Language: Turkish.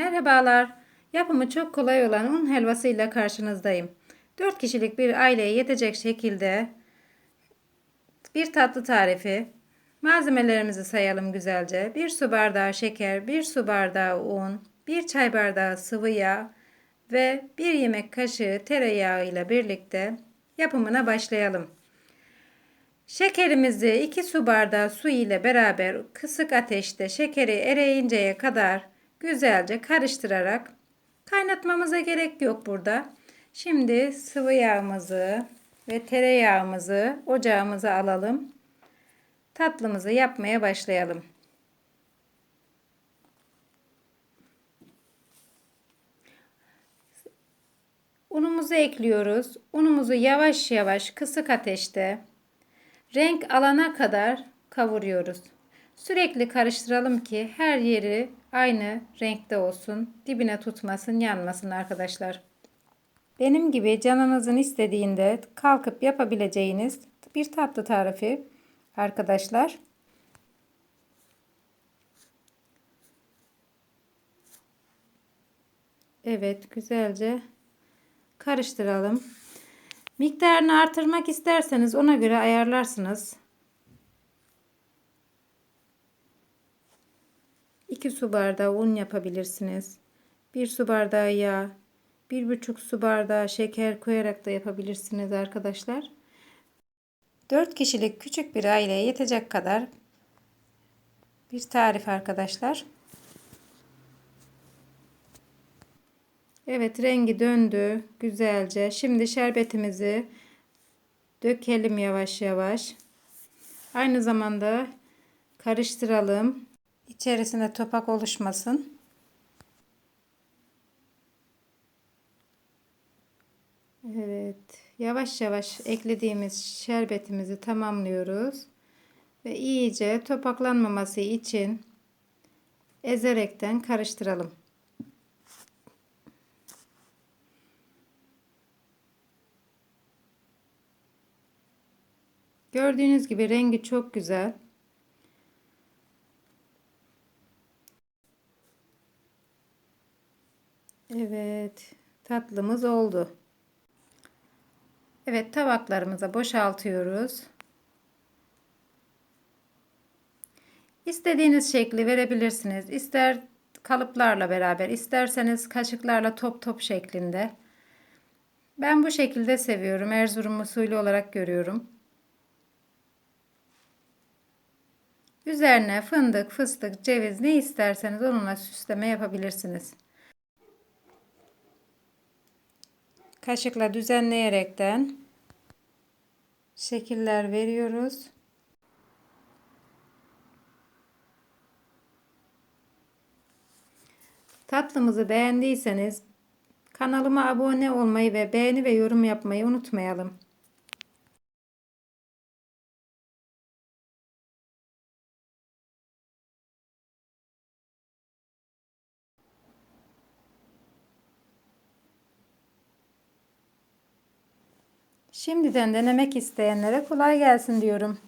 Merhabalar. Yapımı çok kolay olan un helvasıyla karşınızdayım. 4 kişilik bir aileye yetecek şekilde bir tatlı tarifi. Malzemelerimizi sayalım güzelce. 1 su bardağı şeker, 1 su bardağı un, 1 çay bardağı sıvı yağ ve 1 yemek kaşığı tereyağı ile birlikte yapımına başlayalım. Şekerimizi 2 su bardağı su ile beraber kısık ateşte şekeri ereyinceye kadar güzelce karıştırarak kaynatmamıza gerek yok burada. Şimdi sıvı yağımızı ve tereyağımızı ocağımıza alalım. Tatlımızı yapmaya başlayalım. Unumuzu ekliyoruz. Unumuzu yavaş yavaş kısık ateşte renk alana kadar kavuruyoruz. Sürekli karıştıralım ki her yeri aynı renkte olsun. Dibine tutmasın, yanmasın arkadaşlar. Benim gibi canınızın istediğinde kalkıp yapabileceğiniz bir tatlı tarifi arkadaşlar. Evet, güzelce karıştıralım. Miktarını artırmak isterseniz ona göre ayarlarsınız. 2 su bardağı un yapabilirsiniz. 1 su bardağı yağ, 1,5 su bardağı şeker koyarak da yapabilirsiniz arkadaşlar. 4 kişilik küçük bir aileye yetecek kadar bir tarif arkadaşlar. Evet rengi döndü güzelce. Şimdi şerbetimizi dökelim yavaş yavaş. Aynı zamanda karıştıralım. İçerisinde topak oluşmasın. Evet, yavaş yavaş eklediğimiz şerbetimizi tamamlıyoruz. Ve iyice topaklanmaması için ezerekten karıştıralım. Gördüğünüz gibi rengi çok güzel. Evet, tatlımız oldu. Evet, tabaklarımıza boşaltıyoruz. İstediğiniz şekli verebilirsiniz. İster kalıplarla beraber, isterseniz kaşıklarla top top şeklinde. Ben bu şekilde seviyorum. Erzurum usulü olarak görüyorum. Üzerine fındık, fıstık, ceviz ne isterseniz onunla süsleme yapabilirsiniz. Kaşıkla düzenleyerekten şekiller veriyoruz. Tatlımızı beğendiyseniz kanalıma abone olmayı ve beğeni ve yorum yapmayı unutmayalım. Şimdiden denemek isteyenlere kolay gelsin diyorum.